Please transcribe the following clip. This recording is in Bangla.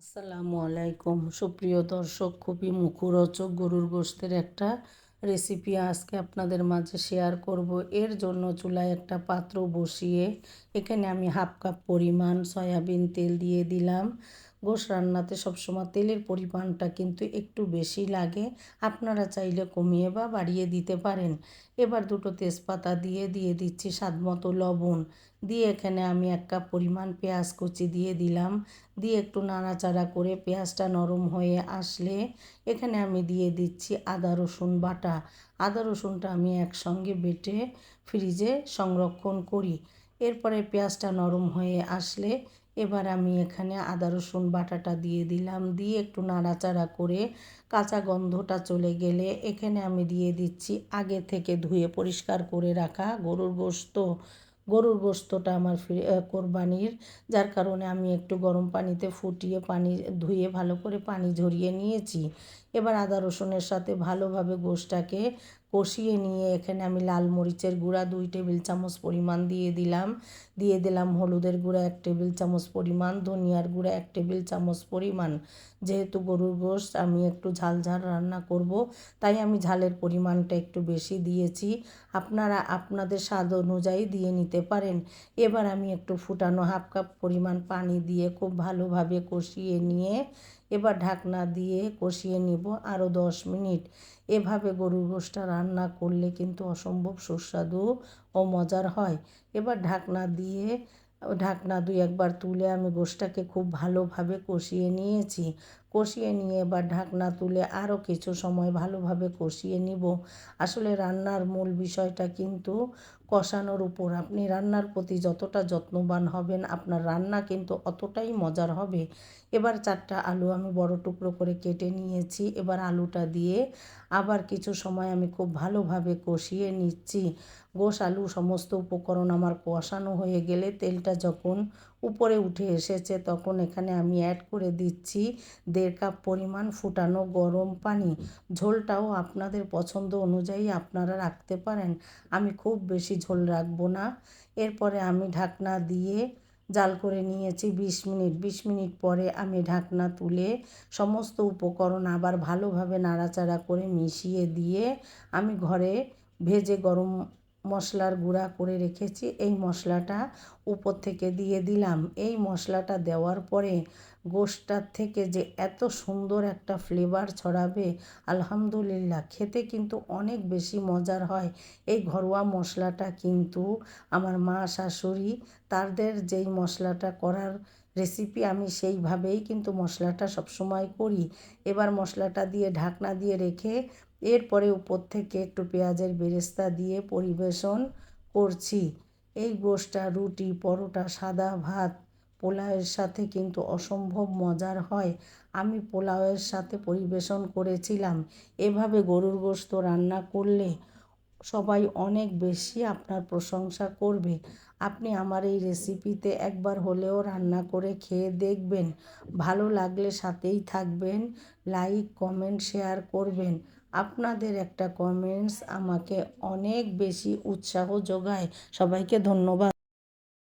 আসসালামু আলাইকুম। সুপ্রিয় দর্শক, খুবই মুখরোচক গরুর গোশতের একটা রেসিপি আজকে আপনাদের মাঝে শেয়ার করব। এর জন্য চুলায় একটা পাত্র বসিয়ে এখানে আমি হাফ কাপ পরিমাণ সয়াবিন তেল দিয়ে দিলাম। গোশ রান্নাতে সবসময় তেলের পরিমাণটা কিন্তু একটু বেশি লাগে। আপনারা চাইলে কমিয়ে বা বাড়িয়ে দিতে পারেন। এবার দুটো তেজপাতা দিয়ে দিয়ে দিচ্ছি স্বাদ মতো লবণ। দিয়ে এখানে আমি এক কাপ পরিমাণ পেঁয়াজ কুচি দিয়ে দিলাম। দিয়ে একটু নাড়াচাড়া করে পেঁয়াজটা নরম হয়ে আসলে এখানে আমি দিয়ে দিচ্ছি আদা, রসুন বাটা। আদা, রসুনটা আমি একসঙ্গে বেটে ফ্রিজে সংরক্ষণ করি। এরপরে পেঁয়াজটা নরম হয়ে আসলে এবার আমি এখানে আদা, রসুন বাটাটা দিয়ে দিলাম। দিয়ে একটু নাড়াচাড়া করে কাঁচা গন্ধটা চলে গেলে এখানে আমি দিয়ে দিচ্ছি আগে থেকে ধুয়ে পরিষ্কার করে রাখা গরুর গোস্ত। গরুর গোস্তটা আমার কোরবানির, যার কারণে আমি একটু গরম পানিতে ফুটিয়ে পানি ধুয়ে ভালো করে পানি ঝরিয়ে নিয়েছি। এবার আদা, রসুনের সাথে ভালোভাবে গোশটাকে কষিয়ে নিয়ে এখানে আমি লাল মরিচের গুঁড়া, দুই টেবিল চামচ পরিমাণ দিয়ে দিলাম। দিয়ে দিলাম হলুদের গুঁড়া, এক টেবিল চামচ পরিমাণ, ধনিয়ার গুঁড়া, এক টেবিল চামচ পরিমাণ। যেহেতু গরুর গোশ, আমি একটু ঝাল ঝাল রান্না করব, তাই আমি ঝালের পরিমাণটা একটু বেশি দিয়েছি। আপনারা আপনাদের স্বাদ অনুযায়ী দিয়ে নিতে পারেন। এবার আমি একটু ফুটানো হাফ কাপ পরিমাণ পানি দিয়ে খুব ভালোভাবে কষিয়ে নিয়ে এবার ঢাকনা দিয়ে কষিয়ে নিব আরও দশ মিনিট। এভাবে গরুর গোশটা রান্না করলে কিন্তু অসম্ভব সুস্বাদু ও মজার হয়। এবার ঢাকনা দিয়ে, ঢাকনা দুই একবার তুলে আমি গোশটাকে খুব ভালোভাবে কষিয়ে নিয়েছি। কষিয়ে নিয়ে এবার ঢাকনা তুলে আরও কিছু সময় ভালোভাবে কষিয়ে নিব। আসলে রান্নার মূল বিষয়টা কিন্তু কষানোর উপর। আপনি রান্নার প্রতি যতটা যত্নবান হবেন, আপনার রান্না কিন্তু অতটাই মজার হবে। এবার চারটা আলু আমি বড় টুকরো করে কেটে নিয়েছি। এবার আলুটা দিয়ে আবার কিছু সময় আমি খুব ভালোভাবে কষিয়ে নিচ্ছি। গোশ আলু সমস্ত উপকরণ আমার কষানো হয়ে গেলে তেলটা যখন উপরে উঠে এসেছে তখন এখানে আমি অ্যাড করে দিচ্ছি। দেড় কাপ পরিমাণ ফুটানো গরম পানি। ঝোলটাও আপনাদের পছন্দ অনুযায়ী আপনারা রাখতে পারেন। আমি খুব বেশি ঝোল রাখব না। এরপরে আমি ঢাকনা দিয়ে জাল করে নিয়েছি বিশ মিনিট। বিশ মিনিট পরে আমি ঢাকনা তুলে সমস্ত উপকরণ আবার ভালোভাবে নাড়াচাড়া করে মিশিয়ে দিয়ে আমি ঘরে ভেজে গরম মশলার গুঁড়া করে রেখেছি। এই মশলাটা উপর থেকে দিয়ে দিলাম। এই মশলাটা দেওয়ার পরে গোশটার থেকে যে এত সুন্দর একটা ফ্লেভার ছড়াবে, আলহামদুলিল্লাহ, খেতে কিন্তু অনেক বেশি মজার হয়। এই ঘরোয়া মশলাটা কিন্তু আমার মা শাশুড়ি তাদের যেই মশলাটা করার রেসিপি আমি সেইভাবেই কিন্তু মশলাটা সবসময় করি। এবার মশলাটা দিয়ে ঢাকনা দিয়ে রেখে এরপরে উপর থেকে একটু পেঁয়াজের বেরেস্তা দিয়ে পরিবেশন করছি। এই গোশটা রুটি, পরোটা, সাদা ভাত, পোলাওয়ের সাথে কিন্তু অসম্ভব মজার হয়। আমি পোলাওয়ের সাথে পরিবেশন করেছিলাম। এভাবে গরুর গোস্ত রান্না করলে সবাই অনেক বেশি আপনার প্রশংসা করবে। আপনি আমার এই রেসিপিতে একবার হলেও রান্না করে খেয়ে দেখবেন। ভালো লাগলে সাথেই থাকবেন লাইক কমেন্ট শেয়ার করবেন। আপনাদের একটা কমেন্টস আমাকে অনেক বেশি উৎসাহ যোগায়। সবাইকে ধন্যবাদ।